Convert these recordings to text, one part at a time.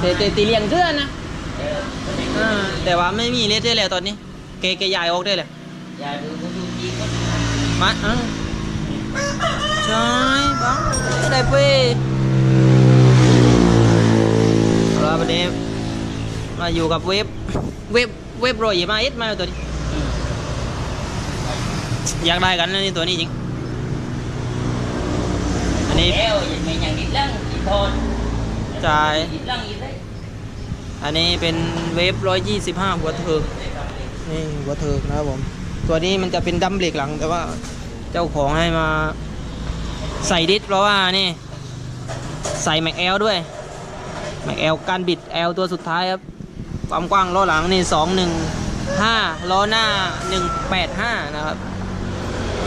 แต่แต่ตีเลียงเสื้อนะเอออ่าแต่ว่าไม่มีเลสได้แล้วตอนนี้ เกเกยายออกได้เลยยายดูดูจีก็มาอะใช่บ้างได้เป้เอาละประเดี๋ยวมาอยู่กับเว็บเว็บเว็บรอยมาเอสมาตัวนี้อยากได้กันนะนี่ตัวนี้จริง อันนี้แล้วยังไม่ยังดิดลังดิดทอนจ่ายดิดลังอีกได้ อันนี้เป็นเวฟร้อยยี่สิบห้าหัวเถิกนี่หัวเถิกนะครับผม ตัวนี้มันจะเป็นดัมเบรกหลัง แต่ว่าเจ้าของให้มาใส่ดิสเพราะว่านี่ ใส่แม็กแอลด้วยแม็กแอลการบิดแอลตัวสุดท้ายครับ ความกว้างล้อหลังนี่สองหนึ่งห้าล้อหน้าหนึ่งแปดห้านะครับ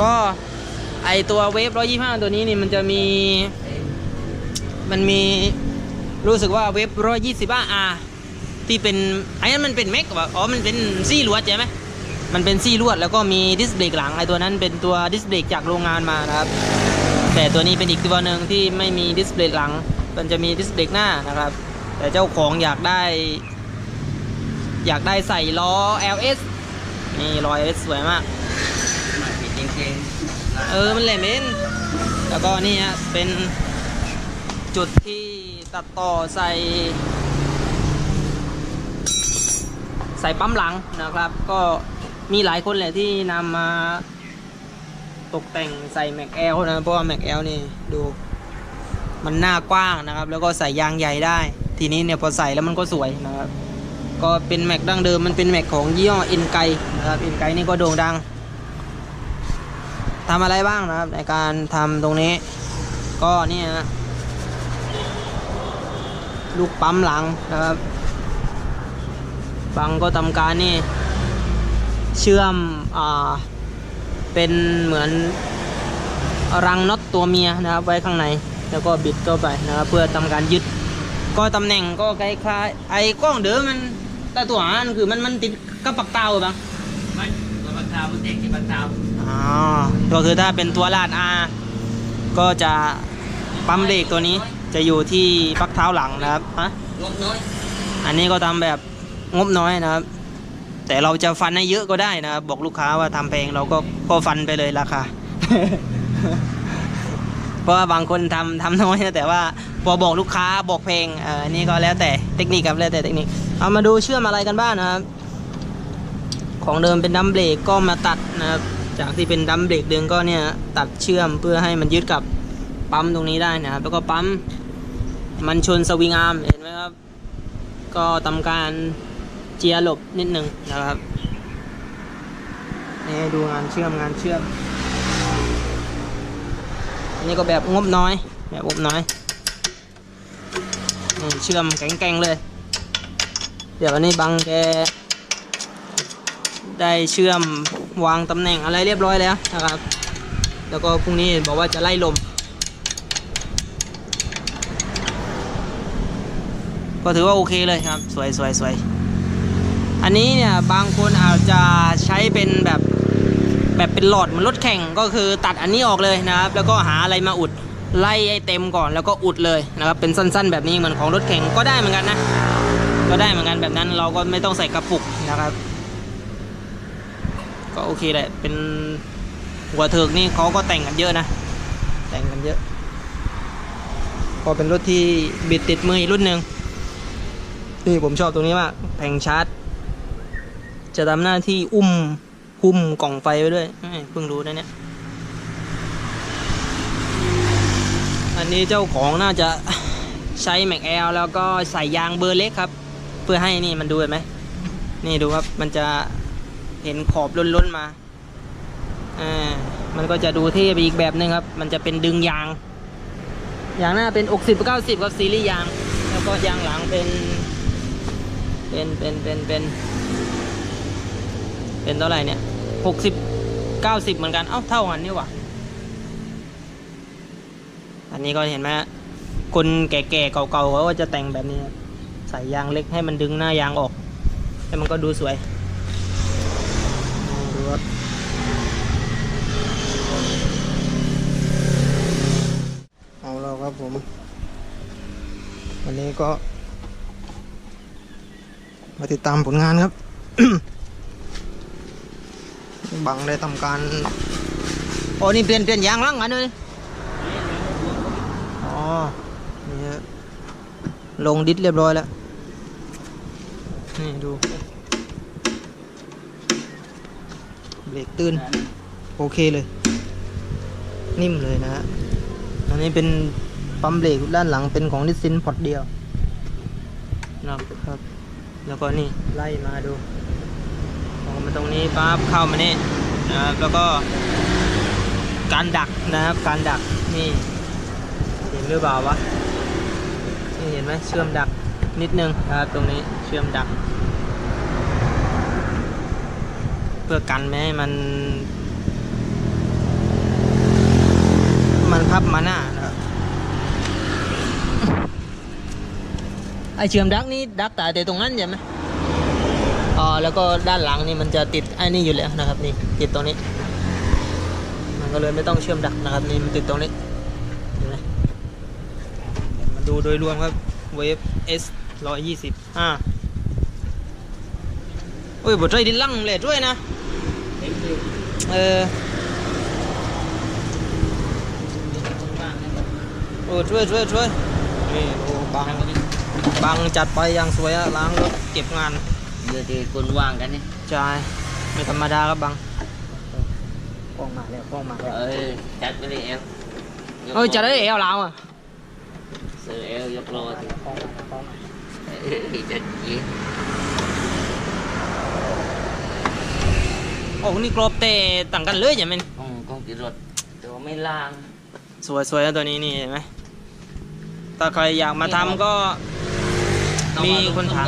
ก็ไอตัวเวฟร้อยยี่ห้าตัวนี้นี่มันจะมี มันมีรู้สึกว่าเว็บร้อยยี่สิบอา ที่เป็นไอ้นั้นมันเป็นแม็กว่าอ๋อมันเป็นซี่ลวดใช่ไหมมันเป็นซี่ลวดแล้วก็มีดิสเบรกหลังไอ้ตัวนั้นเป็นตัวดิสเบรกจากโรงงานมานะครับ แต่ตัวนี้เป็นอีกตัวหนึ่งที่ไม่มีดิสเบรกหลัง มันจะมีดิสเบรกหน้านะครับ แต่เจ้าของอยากได้ อยากได้ใส่ล้อ LS นี่ล้อ LS สวยมากเออมันแหลมเองแล้วก็นี่ฮะเป็นจุดที่ตัดต่อใส่ ใส่ปั๊มหลังนะครับ ก็มีหลายคนแหละที่นำมาตกแต่งใส่แม็กแอลนะเพราะว่าแม็กแอลนี่ดูมันหน้ากว้างนะครับ แล้วก็ใส่ยางใหญ่ได้ ทีนี้เนี่ยพอใส่แล้วมันก็สวยนะครับ ก็เป็นแม็กดั้งเดิมมันเป็นแม็กของยี่ห้ออินไกนะครับอินไกนี่ก็โด่งดังทำอะไรบ้างนะครับ ในการทำตรงนี้ ก็เนี่ยนะลูกปั๊มหลังนะครับ บังก็ทำการนี่เชื่อมอ่าเป็นเหมือนรังน็อตตัวเมียนะครับ ไว้ข้างในแล้วก็บิดเข้าไปนะครับเพื่อทำการยึด ก็ตำแหน่งก็คล้ายๆไอ้กล้องเดิมมันแต่ตัวอันคือมันมันติดกับปักเตาบ้างไม่ตัวบังคับมันเด็กที่บังคับอ๋อก็คือถ้าเป็นตัวลาดอาก็จะปั๊มเบรกตัวนี้จะอยู่ที่ปักเท้าหลังนะครับฮะงบน้อยอันนี้ก็ทำแบบ งบน้อยนะครับ แต่เราจะฟันให้เยอะก็ได้นะครับ บอกลูกค้าว่าทำแพงเราก็ก็ฟันไปเลยราคาเพราะว่าบางคนทำทำน้อยนะแต่ว่าพอบอกลูกค้าบอกเพลงเอ่ออันนี่ก็แล้วแต่เทคนิคครับแล้วแต่เทคนิคเอามาดูเชื่อมอะไรกันบ้างนะครับ ของเดิมเป็นดัมเบรกก็มาตัดนะครับจากที่เป็นดัมเบรกเดิมก็เนี่ยตัดเชื่อมเพื่อให้มันยึดกับปั๊มตรงนี้ได้นะครับแล้วก็ปั๊มมันชนสวิงอาร์มเห็นไหมครับ ก็ทำการ เจียหลบนิดหนึ่งนะครับนี่ดูงานเชื่อมงานเชื่อม อันนี่ก็แบบงบน้อย แบบงบน้อยนี่เชื่อมแข็งๆเลย เดี๋ยววันนี้บังแกได้เชื่อมวางตำแหน่งอะไรเรียบร้อยแล้วนะครับ แล้วก็พรุ่งนี้บอกว่าจะไล่ลม ก็ถือว่าโอเคเลยครับ สวยสวยสวย อันนี้เนี่ยบางคนอาจจะใช้เป็นแบบแบบเป็นหลอดเหมือนรถแข่งก็คือตัดอันนี้ออกเลยนะครับ แล้วก็หาอะไรมาอุดไล่ให้เต็มก่อนแล้วก็อุดเลยนะครับเป็นสั้นๆ แบบนี้เหมือนของรถแข่งก็ได้เหมือนกันนะ ก็ได้เหมือนกันแบบนั้นเราก็ไม่ต้องใส่กระปุกนะครับ ก็โอเคแหละเป็นหัวเถิกนี่เขาก็แต่งกันเยอะนะ แต่งกันเยอะก็เป็นรถที่บิดติดมืออีกรุ่นหนึ่งนี่ผมชอบตรงนี้มากแผงชาร์จ จะทำหน้าที่อุ้มหุ้มกล่องไฟไว้ด้วยเพิ่งรู้นะเนี่ย อันนี้เจ้าของน่าจะใช้แม็กแอลแล้วก็ใส่ยางเบอร์เล็กครับ เพื่อให้นี่มันดูเห็นไหม นี่ดูครับมันจะเห็นขอบล้นๆมา อ่า มันก็จะดูเท่ไปอีกแบบหนึงครับ มันจะเป็นดึงยาง ยางหน้าเป็นอกสิบเก้าสิบครับซีรีส์ยาง แล้วก็ยางหลังเป็น เป็น เป็น เป็น เป็น เป็นเท่าไหร่เนี่ยหกสิบเก้าสิบเหมือนกัน เอ้าเท่ากันนี่หว่า อันนี้ก็เห็นไหมฮะคนแก่ๆเก่าๆเขาก็จะแต่งแบบนี้ ใส่ยางเล็กให้มันดึงหน้ายางออก แล้วมันก็ดูสวยดูรับเอาแล้วครับผม วันนี้ก็ มาติดตามผลงานครับ บังได้ทำการโอ้นี่เปลี่ยนเปลี่ยนยางล่างกันเลยอ๋อนี่ฮะลงดิสเรียบร้อยแล้ว นี่ดูเบรกตื้นโอเคเลย นิ่มเลยนะฮะอันนี้เป็นปั๊มเบรกด้านหลังเป็นของนิสซินพอร์ตเดียวนะครับแล้วก็นี่ไล่มาดูออก มาตรงนี้ปั๊บเข้ามานี่นะครับแล้วก็ การดักนะครับ การดักนี่เห็นหรือเปล่าวะนี่เห็นไหมเชื่อมดักนิดนึงนะครับตรงนี้เชื่อมดัก เพื่อกันไม่ให้มัน มันพับมาหน้านะครับไอเชื่อมดักนี่ดักแต่แต่ตรงนั้นใช่ไหม อ๋อแล้วก็ด้านหลังนี่มันจะติดไอ้นี่อยู่แล้วนะครับนี่ติดตรงนี้ มันก็เลยไม่ต้องเชื่อมดักนะครับนี่มันติดตรงนี้เห็นไหมมาดูโดยรวมครับเวฟ S ร้อยยี่สิบอ่าโอ้ยบทใจดินลังเลยด้วยนะเต็มเลยเออโอ้ช่วยช่วยช่วยนี่โอ้บังบังจัดไปอย่างสวยอะล้างรถเก็บงาน เดี๋ยวที่คนว่างกันนี่ใช่ไม่ธรรมดาครับบังกล้องมาแล้วกล้องมาแล้วเอ้ยจัดไปเลยเอลเอ้ยจะได้เอวเราอะเสือเอลยกโลสิกล้องมากล้องมาเอ้ยจัดยีโอ้นี่กรอบเตะต่างกันเลยใช่ไหมห้องกองติดรถแต่ว่าไม่ล้าง สวยสวยนะตัวนี้นี่เห็นไหมถ้าใครอยากมาทำก็มีคนถาม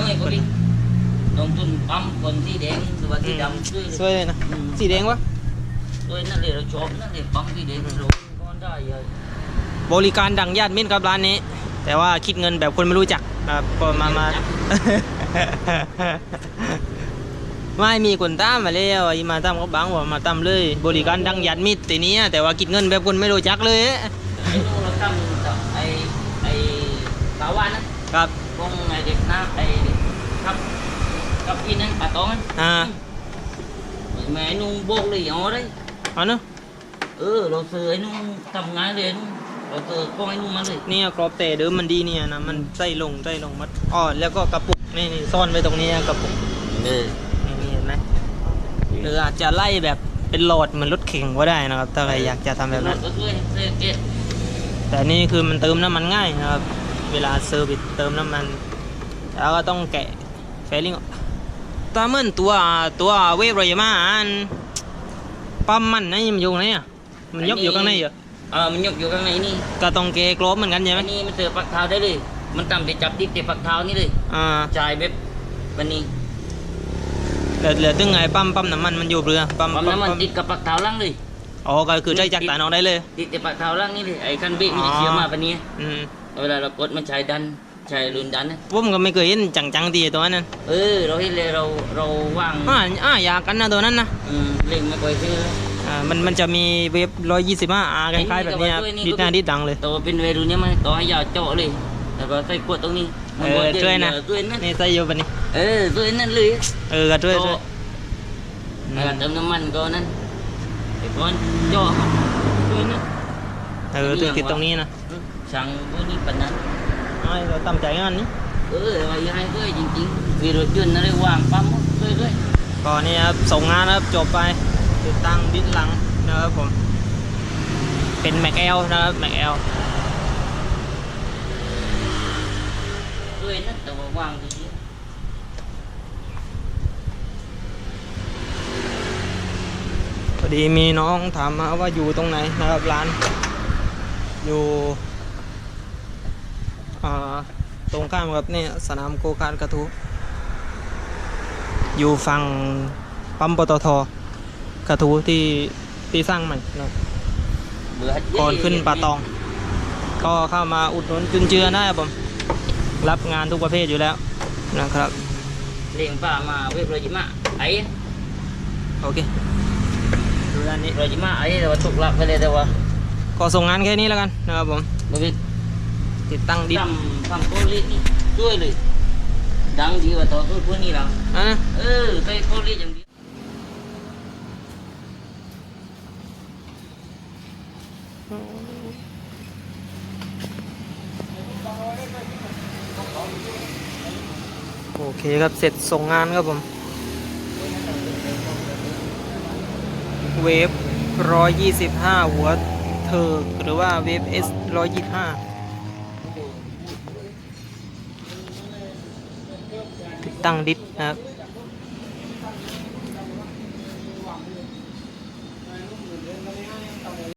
ลงทุนลงทุนปั๊มคนที่แดงหรือว่าที่ดำช่วยสวยเลยนะสีแดงวะช่วยนั่นเลยเราชอบนั่นเลยปั๊มที่แดงเราก็ได้เลยบริการดังญาติมิตรครับร้านนี้ แต่ว่าคิดเงินแบบคนไม่รู้จักนะครับก็มามา ไม่มีคนตามมาแล้วอีมาตามก็บังว่ามาตามเลย บริการดังญาติมิตรแต่เนี้ยแต่ว่าคิดเงินแบบคนไม่รู้จักเลย ไอ้นู่นเราทำกับไอ้ไอ้สาววานนะครับพงไอ้เด็กน้าไอ้ครับ กับพี่นั่นป่าตองนั่นอ่า แม่นุ่งโบกเลยอ๋อ đấy เอาเนอะเออ เราซื้อไอ้นุ่งทำงานเลยนุ่งเราซื้อกล้องไอ้นุ่งมาเลยเนี่ยกรอบเตะเดิมมันดีเนี่ยนะ มันใส่ลงใส่ลงมัดอ๋อแล้วก็กระปุกนี่นี่ซ่อนไว้ตรงนี้กระปุกเออนี่นี่เห็นไหมหรืออาจจะไล่แบบเป็นโหลดเหมือนรถเข็งก็ได้นะครับ ถ้าใครอยากจะทำแบบนั้น ก็ด้วยเสื้อเกตแต่นี่คือมันเติมน้ำมันง่ายนะครับ เวลาเซอร์วิสเติมน้ำมัน แล้วก็ต้องแกะแฟลิงออก ตาเหมือนตัวตัวเวฟรอยมาอันปั๊มมันนะมันอยู่ไหนอะมันยกอยู่ข้างในเหรอเออมันยกอยู่ข้างในนี่ก็ต้องเกะกรอบเหมือนกันใช่ไหมอันนี้มันเสือปักเท้าได้เลย มันต่ำแต่จับดิบแต่ปักเท้านี่เลยอ่าจ่ายแบบวันนี้เหลือเหลือตึงไงปั๊มปั๊มน้ำมันมันอยู่เรือปั๊มปั๊มน้ำมันติดกับปักเท้าล่างเลยอ๋อก็คือใช้จักรตานออกได้เลยติดแต่ปักเท้าล่างนี่เลยไอ้คันเบรกมันจะอ๋อเชียร์มาปะเนี้ยอืมเวลาเรากดมันใช้ดัน ใช้รุนดันนะผมก็ไม่เคยเห็นจังๆตีตัวนั้นเออเราเห็นเลยเราเราว่างอ่าอ่าอยากกันนะตัวนั้นนะอืมเล่งไม่ค่อยซื้ออ่ามันมันจะมีเวฟร้อยยี่สิบห้าอาคล้ายๆแบบเนี้ยไอ้นี่ดิก็ดหน้าดิดดังเลยตัวเป็นเวรุนเนี่ยมันต่อให้ยาวเจาะเลยแล้วก็ใส่ขวดตรงนี้เออช่วยนะช่วยนั่นนี่ใส่อยู่ปะนี่เออช่วยนั่นเลยเออก็ช่วยช่วยแล้วก็เติมน้ำมันก็นั่นไอ้ก้อนเจาะช่วยนั่นเออตัวติดตรงนี้นะสั่งพวกนี้ปันนั้น ไอ้เราตั้งใจงานนี้เออเอายังไงด้วยจริงๆวีรถยนต์อะไรว่างปั๊มช่วยด้วยก่อนนี้ครับส่งงานนะครับจบไปติดตั้งดิสหลังนะครับผมเป็นแม็กเอลนะครับแม็กเอลช่วยนั่นแต่ว่าว่างจริงพอดีมีน้องถามมาว่าอยู่ตรงไหนนะครับร้าน อยู่อ่า ตรงข้ามกับเนี่ยสนามโกคาร์ทกระทู้อยู่ฝั่งปั๊มปตทกระทู้ที่ที่สร้างใหม่นะๆเบื่อก่อนขึ้นป่าตอง ก็เข้ามาอุดหนุนจุนเจือได้ครับผมรับงานทุกประเภทอยู่แล้วนะครับเลี้ยงป่ามาเว็บโรจิมะไอ้โอเคดูด้านนี้โรจิมะไอ้แต่ว่าถูกหลักไปเลยแต่ว่าก็ส่งงานแค่นี้แล้วกันนะครับผมบริ ติดตั้งดิทำทำโคลินี่ช่วยเลย ดังดีกว่าต่อสู้พวกนี้เราอ่เออใส่โคลีอย่างดีโอเคครับเสร็จส่งงานครับผม เวฟ125 หัวเทอร์หรือว่าเวฟ S 125 ตั้งดิสนะครับ